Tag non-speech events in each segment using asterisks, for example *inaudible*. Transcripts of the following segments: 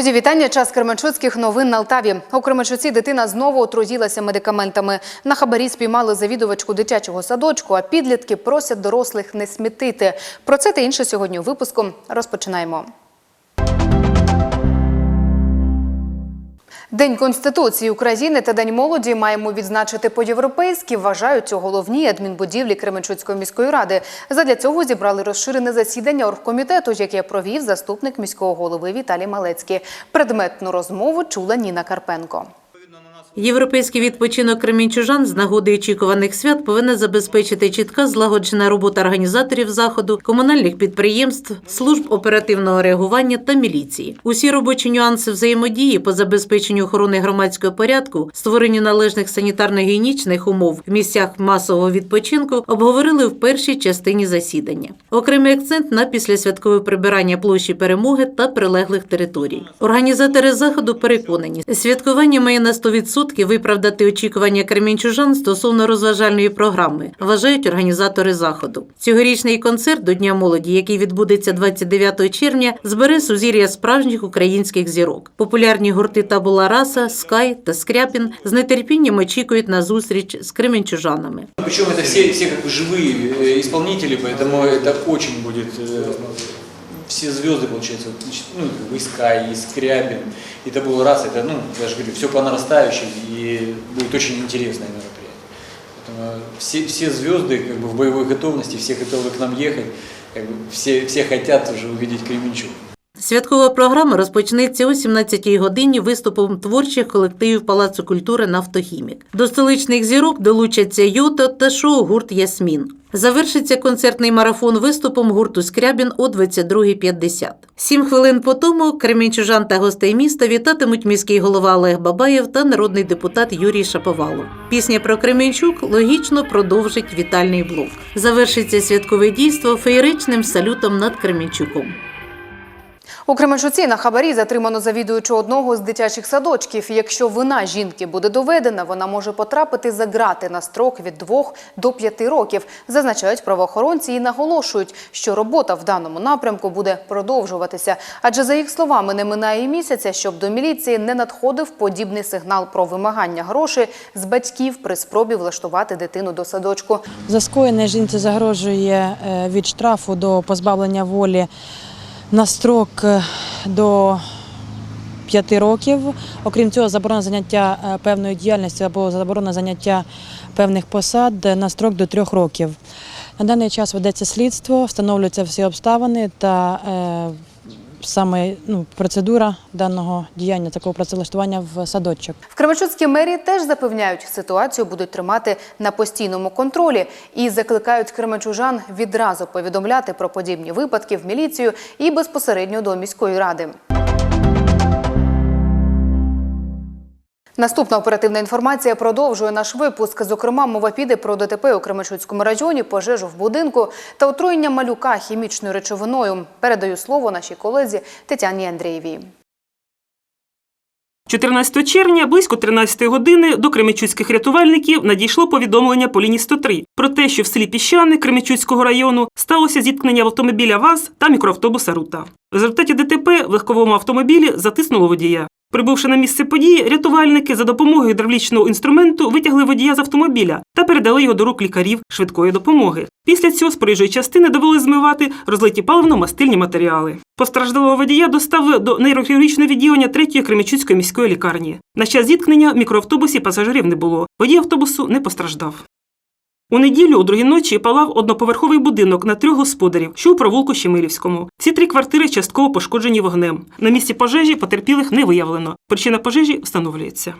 Мої вітання. Час Кременчуцьких новин на Алтаві. У Кременчуці дитина знову отруїлася медикаментами. На хабарі спіймали завідувачку дитячого садочку, а підлітки просять дорослих не смітити. Про це та інше сьогодні у випуску. Розпочинаємо. День Конституції України та День молоді маємо відзначити по-європейськи. Вважають у головній адмінбудівлі Кременчуцької міської ради. Задля цього зібрали розширене засідання оргкомітету, яке провів заступник міського голови Віталій Малецький. Предметну розмову чула Ніна Карпенко. Європейський відпочинок кремінчужан з нагоди очікуваних свят повинна забезпечити чітка злагоджена робота організаторів заходу, комунальних підприємств, служб оперативного реагування та міліції. Усі робочі нюанси взаємодії по забезпеченню охорони громадського порядку, створенню належних санітарно-гігієнічних умов в місцях масового відпочинку обговорили в першій частині засідання. Окремий акцент на післясвяткове прибирання площі перемоги та прилеглих територій. Організатори заходу переконані, святкування має на 100% виправдати очікування кремінчужан стосовно розважальної програми, вважають організатори заходу. Цьогорічний концерт до Дня молоді, який відбудеться 29 червня, збере сузір'я справжніх українських зірок. Популярні гурти Табула Раса, Скай та Скряпін з нетерпінням очікують на зустріч з кременчужанами. Причем это все, все как бы живые э, исполнители, поэтому это очень будет э, все звезды, получается, вот, ну, бы и Скрябин, и это был раз, это, ну, я же говорю, все по нарастающей, и будет очень интересное мероприятие. Поэтому все, все звезды как бы в боевой готовности, все готовы к нам ехать, как бы все, все хотят уже увидеть Кременчуг. Святкова програма розпочнеться о 17-й годині виступом творчих колективів Палацу культури «Нафтохімік». До столичних зірок долучаться Йото та шоу-гурт Ясмін. Завершиться концертний марафон виступом гурту Скрябін о 22.50. Сім хвилин по тому кремінчужан та гостей міста вітатимуть міський голова Олег Бабаєв та народний депутат Юрій Шаповалов. Пісня про Кременчук логічно продовжить вітальний блок. Завершиться святкове дійство феєричним салютом над Кременчуком. У Кременчуці на хабарі затримано завідуючу одного з дитячих садочків. Якщо вина жінки буде доведена, вона може потрапити за грати на строк від 2 до 5 років, зазначають правоохоронці і наголошують, що робота в даному напрямку буде продовжуватися. Адже за їх словами, не минає і місяця, щоб до міліції не надходив подібний сигнал про вимагання грошей з батьків при спробі влаштувати дитину до садочку. За скоєне жінці загрожує е, від штрафу до позбавлення волі на строк е, до 5 років. Окрім цього, заборона заняття е, певної діяльності або заборона заняття певних посад на строк до 3 років. На даний час ведеться слідство, встановлюються всі обставини та е, саме ну, процедура даного діяння, такого працевлаштування в садочок. В Кременчуцькій мерії теж запевняють, ситуацію будуть тримати на постійному контролі і закликають кременчужан відразу повідомляти про подібні випадки в міліцію і безпосередньо до міської ради. Наступна оперативна інформація продовжує наш випуск. Зокрема, мова піде про ДТП у Кременчуцькому районі, пожежу в будинку та отруєння малюка хімічною речовиною. Передаю слово нашій колезі Тетяні Андрієвій. 14 червня близько 13 години до кременчуцьких рятувальників надійшло повідомлення по лінії 103 про те, що в селі Піщани Кременчуцького району сталося зіткнення автомобіля ВАЗ та мікроавтобуса Рута. В результаті ДТП в легковому автомобілі затиснуло водія. Прибувши на місце події, рятувальники за допомогою гідравлічного інструменту витягли водія з автомобіля та передали його до рук лікарів швидкої допомоги. Після цього з проїжджої частини довели змивати розлиті паливно-мастильні матеріали. Постраждалого водія доставили до нейрохірургічного відділення третьої Кременчуцької міської лікарні. На час зіткнення мікроавтобусі пасажирів не було. Водій автобусу не постраждав. У неділю у другій ночі палав одноповерховий будинок на трьох господарів, що у провулку Щемирівському. Ці три квартири частково пошкоджені вогнем. На місці пожежі потерпілих не виявлено. Причина пожежі встановлюється.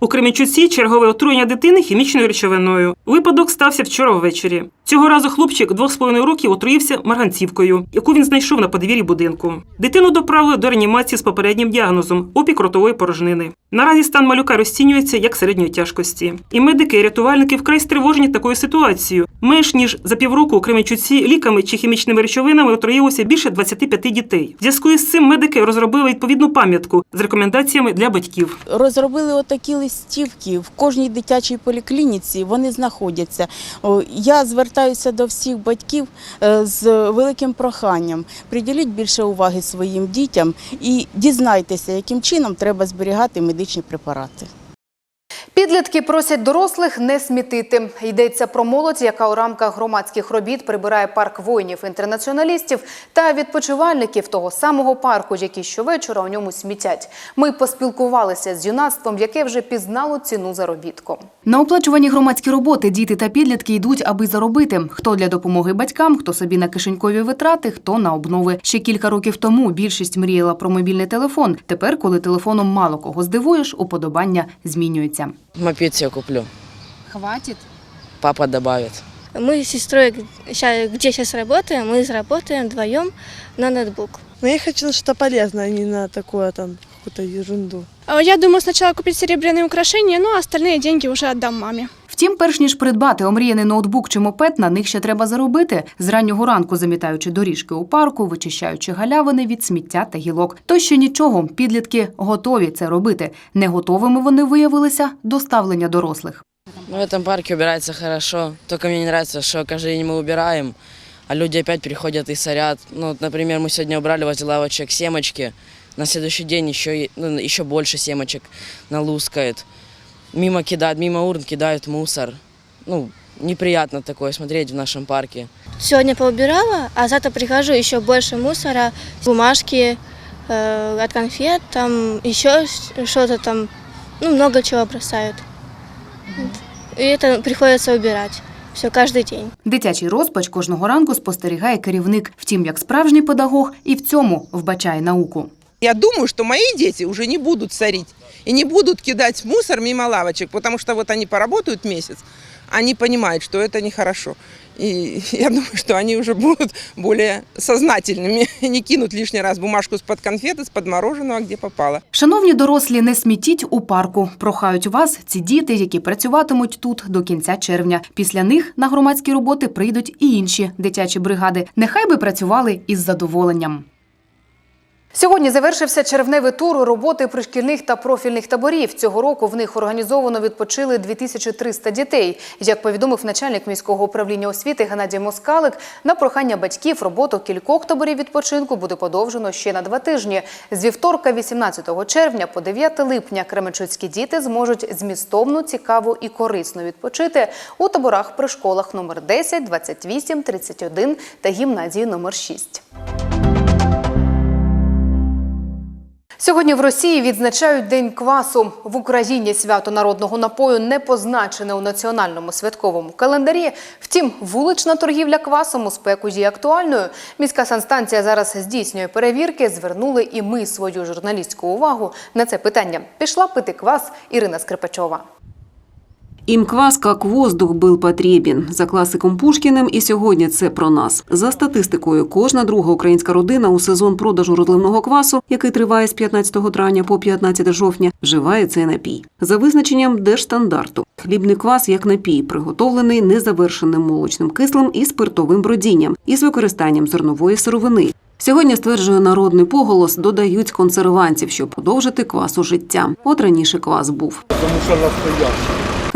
У Кременчуці чергове отруєння дитини хімічною речовиною. Випадок стався вчора ввечері. Цього разу хлопчик двох з половиною років отруївся марганцівкою, яку він знайшов на подвір'ї будинку. Дитину доправили до реанімації з попереднім діагнозом опік ротової порожнини. Наразі стан малюка розцінюється як середньої тяжкості. І медики, і рятувальники вкрай стривожені такою ситуацією. Менш ніж за півроку у Кременчуці ліками чи хімічними речовинами отруїлося більше 25 дітей. В зв'язку із цим медики розробили відповідну пам'ятку з рекомендаціями для батьків. Розробили отакі листівки в кожній дитячій поліклініці. Вони знаходяться. Я звертаюся до всіх батьків е, з великим проханням. Приділіть більше уваги своїм дітям і дізнайтеся, яким чином треба зберігати медичні препарати. Підлітки просять дорослих не смітити. Йдеться про молодь, яка у рамках громадських робіт прибирає парк воїнів-інтернаціоналістів та відпочивальників того самого парку, які щовечора у ньому смітять. Ми поспілкувалися з юнацтвом, яке вже пізнало ціну заробітку. На оплачувані громадські роботи діти та підлітки йдуть, аби заробити. Хто для допомоги батькам, хто собі на кишенькові витрати, хто на обнови. Ще кілька років тому більшість мріяла про мобільний телефон. Тепер, коли телефоном мало кого здивуєш, уподобання змінюються. Мопед себе куплю. Хватит. Папа добавит. Мы с сестрой, где сейчас работаем, мы заработаем вдвоем на ноутбук. Но я хочу на что-то полезное, а не на такое там, какую-то ерунду. А, Я думаю сначала купить серебряные украшения, ну а остальные деньги уже отдам маме. Втім, перш ніж придбати омріяний ноутбук чи мопед, на них ще треба заробити. З раннього ранку замітаючи доріжки у парку, вичищаючи галявини від сміття та гілок. То ще нічого, підлітки готові це робити. Не готовими вони виявилися до ставлення дорослих. Ну, в этом парке убирается хорошо. Только мне не нравится, что каждый день мы убираем, а люди опять приходят и сорят. Ну, вот, например, мы сегодня убрали возле лавочек семечки. На следующий день еще, и- ну, еще больше семечек налускает. Мимо кидают, мимо урн кидают мусор. Ну, неприятно такое смотреть в нашем парке. Сегодня поубирала, а завтра прихожу еще больше мусора, бумажки э, от конфет, там еще что-то там, ну много чего бросают. И это приходится убирать. Все каждый день. Дитячий розпач кожного ранку спостерігає керівник. Втім, як справжній педагог, і в цьому вбачає науку. Я думаю, что мои дети уже не будут сорить и не будут кидать мусор мимо лавочек, потому что вот они поработают месяц, они понимают, что это нехорошо. И *laughs* я думаю, что они уже будут более сознательными, *laughs* и не кинут лишний раз бумажку из-под конфеты, из-под мороженого, где попало. Шановні дорослі, не смітіть у парку. Прохають вас ці діти, які працюватимуть тут до кінця червня. Після них на громадські роботи прийдуть і інші дитячі бригади. Нехай би працювали із задоволенням. Сьогодні завершився червневий тур роботи пришкільних та профільних таборів. Цього року в них організовано відпочили 2300 дітей. Як повідомив начальник міського управління освіти Геннадій Москалик, на прохання батьків роботу кількох таборів відпочинку буде подовжено ще на два тижні. З вівторка, 18 червня по 9 липня кременчуцькі діти зможуть змістовно, цікаво і корисно відпочити у таборах при школах номер 10, 28, 31 та гімназії номер 6. Сьогодні в Росії відзначають День квасу. В Україні свято народного напою не позначене у національному святковому календарі. Втім, вулична торгівля квасом у спеку є актуальною. Міська санстанція зараз здійснює перевірки. Звернули і ми свою журналістську увагу на це питання. Пішла пити квас Ірина Скрипачова. Им квас как воздух был потрібен. За класиком Пушкіним і сьогодні це про нас. За статистикою, кожна друга українська родина у сезон продажу розливного квасу, який триває з 15 травня по 15 жовтня, вживає цей напій. За визначенням держстандарту. Хлібний квас як напій, приготовлений незавершеним молочним кислим і спиртовим бродінням із використанням зернової сировини. Сьогодні стверджує народний поголос, додають консервантів, щоб подовжити квасу життя. От раніше квас був.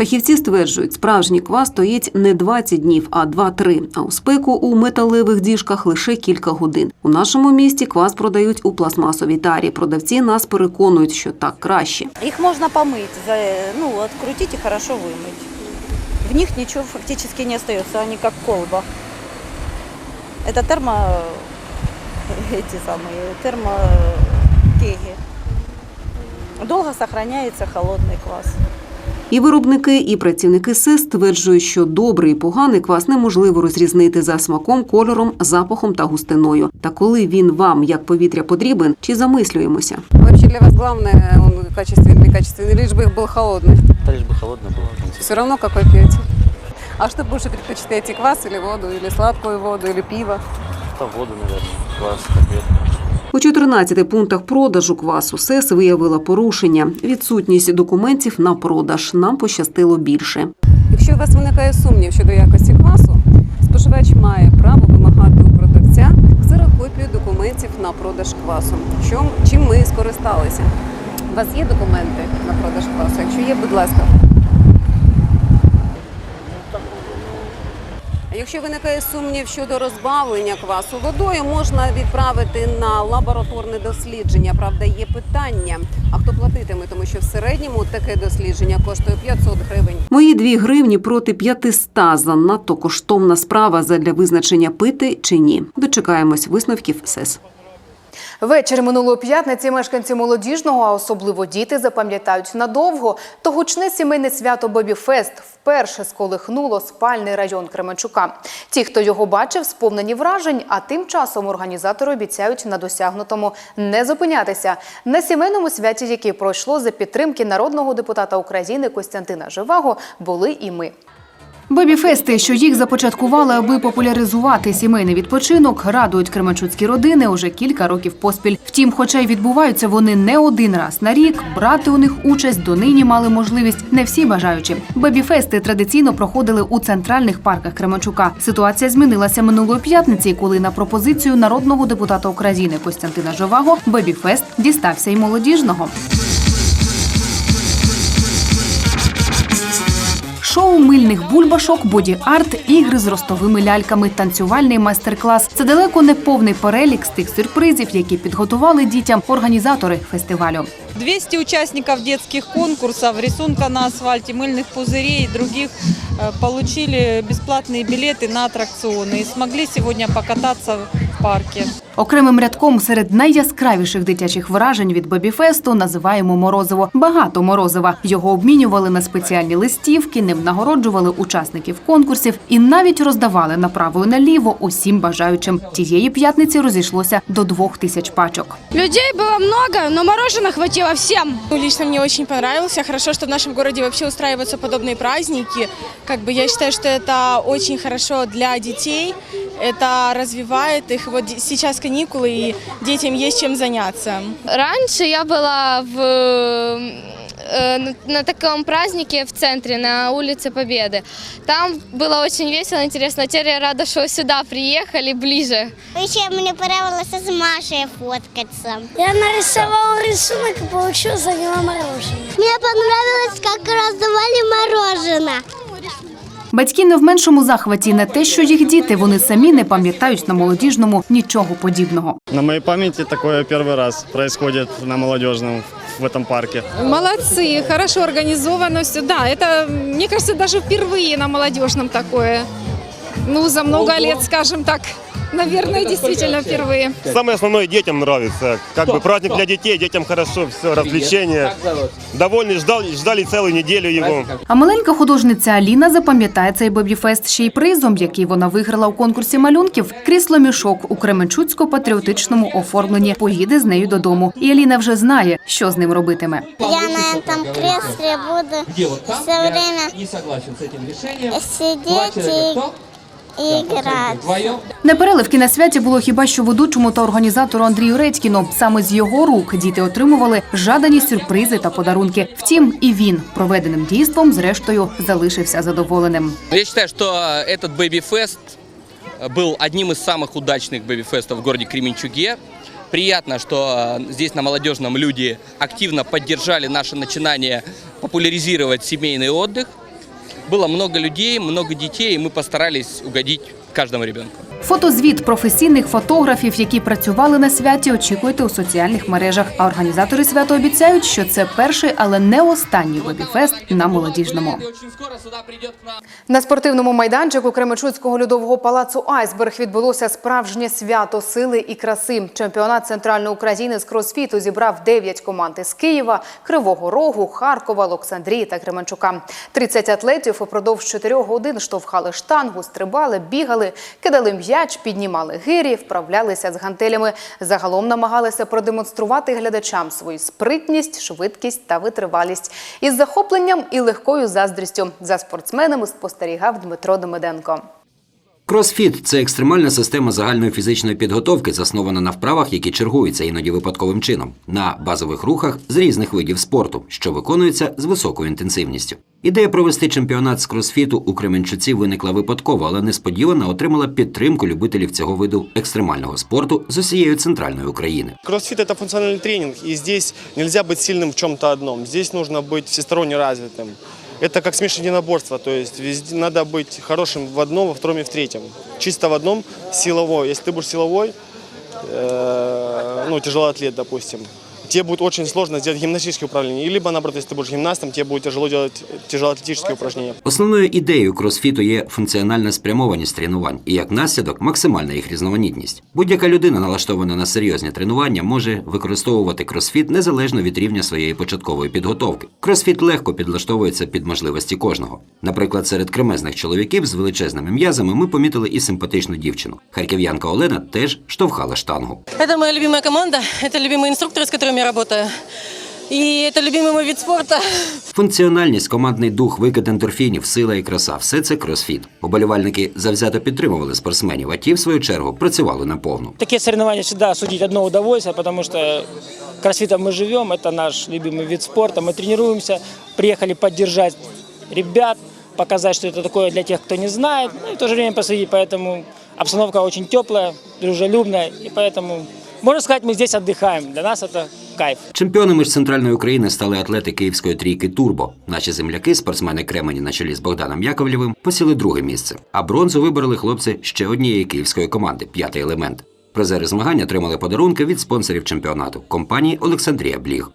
Фахівці стверджують, справжній квас стоїть не 20 днів, а 2-3, а у спеку у металевих діжках лише кілька годин. У нашому місті квас продають у пластмасовій тарі. Продавці нас переконують, що так краще. Їх можна помити, ну, открутити і хорошо вимити. В них нічого фактично не залишається, вони як колба. Це термо... Эти самые термокеги. Довго зберігається холодний квас. І виробники, і працівники СЕС стверджують, що добрий і поганий квас неможливо розрізнити за смаком, кольором, запахом та густиною. Та коли він вам як повітря потрібен, чи замислюємося? Вообще для вас главное, он качественный, некачественный, лишь бы их был холодный. Да лишь бы холодно было. Все равно какой пьете. А что больше предпочитаете, квас или воду, или сладкую воду, или пиво? воду, наверное. Квас, конфет. У 14 пунктах продажу квасу СЕС виявила порушення. Відсутність документів на продаж. Нам пощастило більше. Якщо у вас виникає сумнів щодо якості квасу, споживач має право вимагати у продавця ксерокопію документів на продаж квасу. Чом, чим ми скористалися? У вас є документи на продаж квасу? Якщо є, будь ласка. Якщо виникає сумнів щодо розбавлення квасу водою, можна відправити на лабораторне дослідження. Правда, є питання: а хто платитиме? Тому що в середньому таке дослідження коштує 500 гривень. Мої дві гривні проти 500 – занадто коштовна справа задля визначення пити чи ні. Дочекаємось висновків СЕС. Вечір минулої п'ятниці мешканці молодіжного, а особливо діти, запам'ятають надовго. То гучне сімейне свято Бобі Фест вперше сколихнуло спальний район Кременчука. Ті, хто його бачив, сповнені вражень, а тим часом організатори обіцяють на досягнутому не зупинятися. На сімейному святі, яке пройшло за підтримки народного депутата України Костянтина Живаго, були і ми. Бебі-фести, що їх започаткували, аби популяризувати сімейний відпочинок, радують кременчуцькі родини уже кілька років поспіль. Втім, хоча й відбуваються вони не один раз на рік, брати у них участь донині мали можливість не всі бажаючі. Бебі-фести традиційно проходили у центральних парках Кременчука. Ситуація змінилася минулої п'ятниці, коли на пропозицію народного депутата України Костянтина Жоваго Бебі-фест дістався й молодіжного. Шоу мильних бульбашок, боді-арт, ігри з ростовими ляльками, танцювальний майстер-клас. Це далеко не повний перелік з тих сюрпризів, які підготували дітям організатори фестивалю. 200 участников детских конкурсов, рисунка на асфальте, мыльных пузырей и других э, получили бесплатные билеты на аттракционы и смогли сегодня покататься в парке. Окремим рядком серед найяскравіших дитячих вражень від Бебіфесту називаємо морозиво. Багато морозива. Його обмінювали на спеціальні листівки, ним нагороджували учасників конкурсів і навіть роздавали направо і наліво усім бажаючим. Тієї п'ятниці розійшлося до двох тисяч пачок. Людей было много, но мороженого хватило всем. Лично мне очень понравился. Хорошо, что в нашем городе вообще устраиваются подобные праздники. Как бы я считаю, что это очень хорошо для детей. Это развивает их. Вот сейчас каникулы, и детям есть чем заняться. Раньше я была в э, на- на таком празднике в центре, на улице Победы. Там было очень весело, интересно. Теперь я рада, что сюда приехали ближе. Ще мені подобалося з Машею фоткатися. Я нарисовала рисунок и получила за него мороженое. Мені понравилось, як роздавали мороженое. Батьки не в меншому захваті не те, що їх діти вони самі не пам'ятають на молодіжному нічого подібного. На моей памяти такое первый раз происходит на молодежном в этом парке. Молодцы, хорошо организовано все. Да, это, мне кажется, даже впервые на молодежном такое. Ну, за много лет, скажем так. Наверное, действительно впервые. Самое основное детям нравится. Как бы праздник для детей, детям хорошо, все, развлечения. Довольны, ждал, ждали целую неделю его. А маленька художниця Аліна запам'ятає цей бебіфест ще й призом, який вона виграла у конкурсі малюнків. Крісло мішок у Кременчуцько-патріотичному оформленні поїде з нею додому. І Аліна вже знає, що з ним робитиме. Я на этом кресле буду все время сидеть и играть. Непереливки на святі було хіба що ведучому та організатору Андрію Редькіну. Саме з його рук діти отримували жадані сюрпризи та подарунки. Втім, і він проведеним дійством, зрештою, залишився задоволеним. Я считаю, что этот Baby Fest был одним из самых удачных Baby Фестов в городе Кременчуге. Приятно, что здесь на молодежном люди активно поддержали наше начинание популяризировать семейный отдых. Было много людей, много детей, и мы постарались угодить каждому ребенку. Фотозвіт професійних фотографів, які працювали на святі, очікуйте у соціальних мережах. А організатори свята обіцяють, що це перший, але не останній бебіфест на молодіжному. На спортивному майданчику Кременчуцького льодового палацу Айсберг відбулося справжнє свято сили і краси. Чемпіонат центральної України з кросфіту зібрав 9 команд із Києва, Кривого Рогу, Харкова, Олександрії та Кременчука. 30 атлетів упродовж 4 годин штовхали штангу, стрибали, бігали, кидали м'яч, піднімали гирі, вправлялися з гантелями. Загалом намагалися продемонструвати глядачам свою спритність, швидкість та витривалість. Із захопленням і легкою заздрістю за спортсменами спостерігав Дмитро Демиденко. Кросфіт це екстремальна система загальної фізичної підготовки, заснована на вправах, які чергуються іноді випадковим чином, на базових рухах з різних видів спорту, що виконуються з високою інтенсивністю. Ідея провести чемпіонат з кросфіту у Кременчуці виникла випадково, але несподівано отримала підтримку любителів цього виду екстремального спорту з усієї центральної України. Кроссфит – это функциональный тренинг, и здесь нельзя быть сильным в чем-то одном. Здесь нужно быть всесторонне развитым. Это как смешанное единоборство, то есть везде надо быть хорошим в одном, во втором и в третьем. Чисто в одном силовой. Если ты будешь силовой, э, ну, тяжелоатлет, допустим, тебе будет очень сложно сделать гимнастические упражнения. И либо, наоборот, если ты будешь гимнастом, тебе будет тяжело делать тяжелоатлетические упражнения. Основною ідеєю кросфіту є функціональна спрямованість тренувань і як наслідок максимальна їх різноманітність. Будь-яка людина, налаштована на серйозні тренування, може використовувати кросфіт незалежно від рівня своєї початкової підготовки. Кросфіт легко підлаштовується під можливості кожного. Наприклад, серед кремезних чоловіків з величезними м'язами ми помітили і симпатичну дівчину. Харків'янка Олена теж штовхала штангу. Это моя любимая команда, это любимые инструкторы, с которыми я работаю. И это любимый мой вид спорта. Функціональність, командний дух, викид ендорфінів, сила і краса все це кросфіт. Уболівальники завзято підтримували спортсменів, а ті, в свою чергу, працювали на повну. Такие соревнования всегда судить одно удовольствие, потому что кроссфитом мы живем, это наш любимый вид спорта. Мы тренируемся, приехали поддержать ребят, показать, что это такое для тех, кто не знает, ну и в то же время посудить. Поэтому обстановка очень теплая, дружелюбная, и поэтому, можно сказать, мы здесь отдыхаем. Для нас это кайф. Чемпіонами ж центральної України стали атлети київської трійки Турбо. Наші земляки, спортсмени Кремені на чолі з Богданом Яковлєвим, посіли друге місце. А бронзу вибороли хлопці ще однієї київської команди п'ятий елемент. Призери змагань отримали подарунки від спонсорів чемпіонату компанії Олександрія Бліг.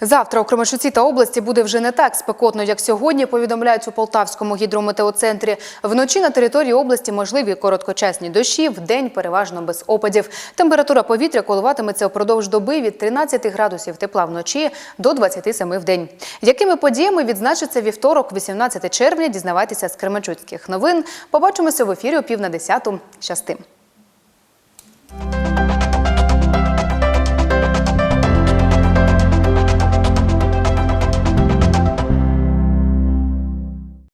Завтра у Кременчуці та області буде вже не так спекотно, як сьогодні. Повідомляють у Полтавському гідрометеоцентрі. Вночі на території області можливі короткочасні дощі, вдень переважно без опадів. Температура повітря коливатиметься впродовж доби від 13 градусів тепла вночі до 27 в день. Якими подіями відзначиться вівторок, 18 червня? Дізнавайтеся з Кременчуцьких новин. Побачимося в ефірі о пів на десяту. Щастим.